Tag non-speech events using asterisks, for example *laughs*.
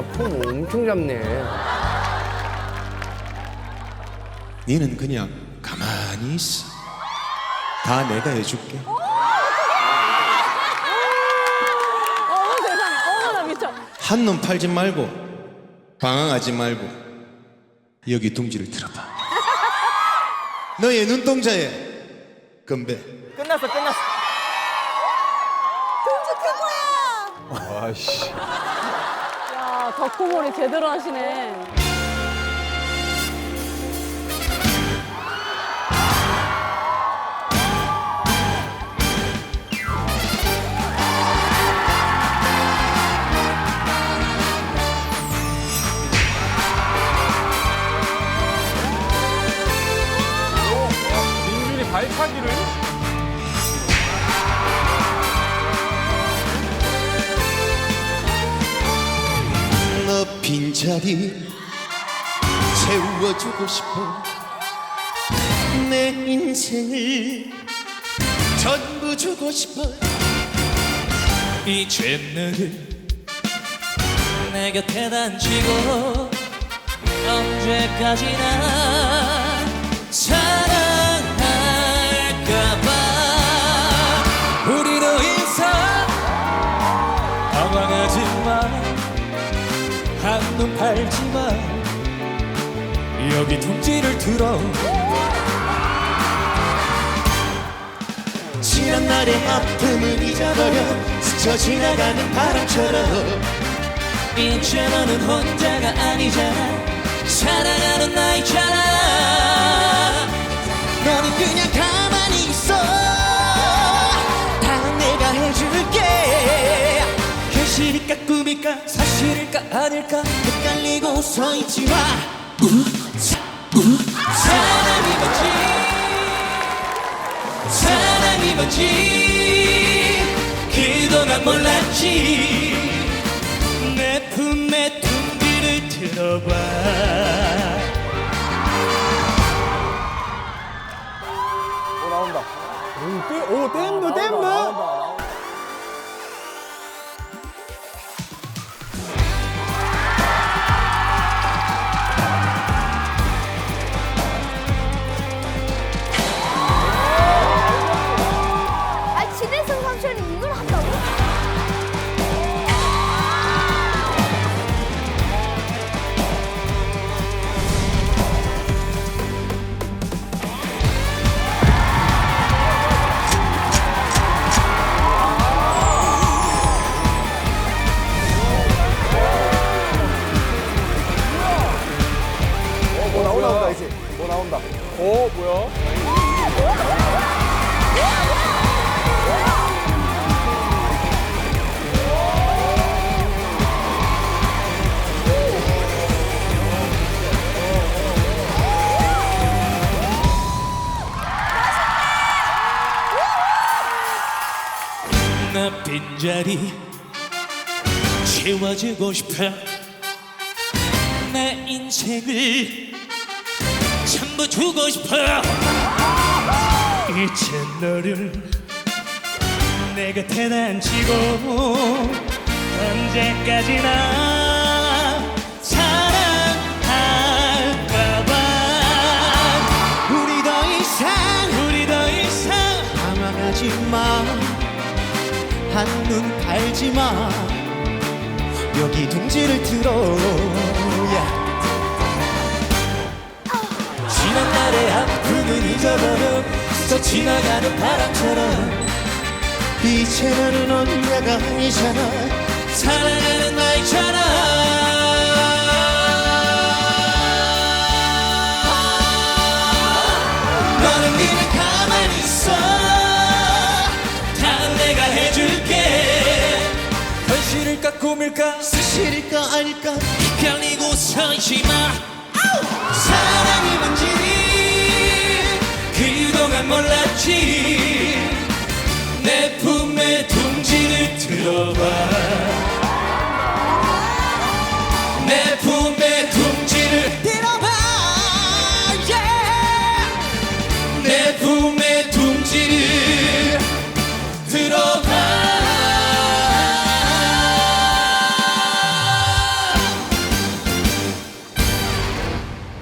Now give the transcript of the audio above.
엄청 잡네. 니는 그냥 가만히 있어. 다 내가 해줄게. 어머 세상에 어머 나 미쳐 한눈 팔지 말고 방황하지 말고 여기 둥지를 들어봐. *laughs* 너의 눈동자에 건배. 끝났어 끝났어 야 덕후몰이 제대로 하시네 자리 채워주고 싶어. 내 인생을 전부 주고 싶어. 이제 너를 내 곁에 단지고 언제까지나 사랑할까봐. 우리 더 이상 당황하지 마 한눈 팔지 마 여기 둥지를 들어. 지난 날의 아픔을 잊어버려 스쳐 지나가는 바람처럼. 이제 너는 혼자가 아니잖아 현실일까 꿈일까 사실일까 아닐까 헷갈리고 서 있지 마. 사랑이 뭔지? 사랑이 뭔지? 그동안 몰랐지. 내 품에 둥지를 들어봐 뭐야 나 빈자리 채워주고 싶어 내 인생을 전부 주고 싶어 이제 너를 내 곁에 단치고 언제까지나 사랑할까봐. 우리 더 이상 우리 더 이상 당황하지 마. 한눈 팔지 마. 여기 둥지를 들어 지나가는 바람처럼. 이제 너는 언제가 아니잖아. 사랑하는 나이잖아. 너는 그냥 가만히 있어. 다 내가 해줄게. 현실일까 꿈일까? 사실일까 아닐까? 헷갈리고 서 있지 마